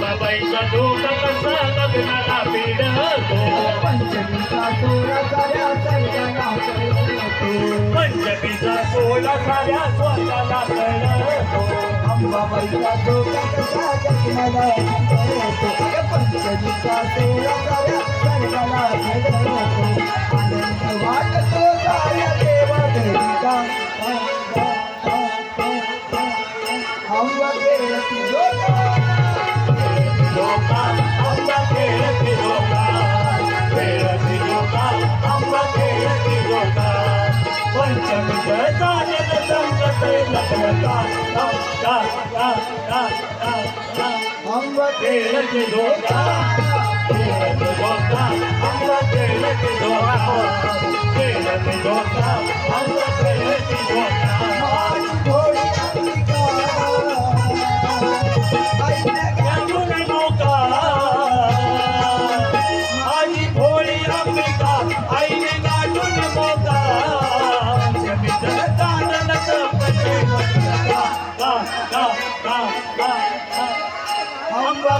बाबाईचा डोका कसा लग्नाला पंचमीचा सोळा साऱ्या सर्वांना पंचमीचा सोळा साऱ्या स्वतःला कळतो अंबाबाईचा कसा पंचमीचा सोळा साऱ्या सर्वांना আমরা তেলকে ধোকা তেলকে ধোকা আমরা তেলকে ধোকা তেলকে ধোকা আমরা তেলকে ধোকা আমরা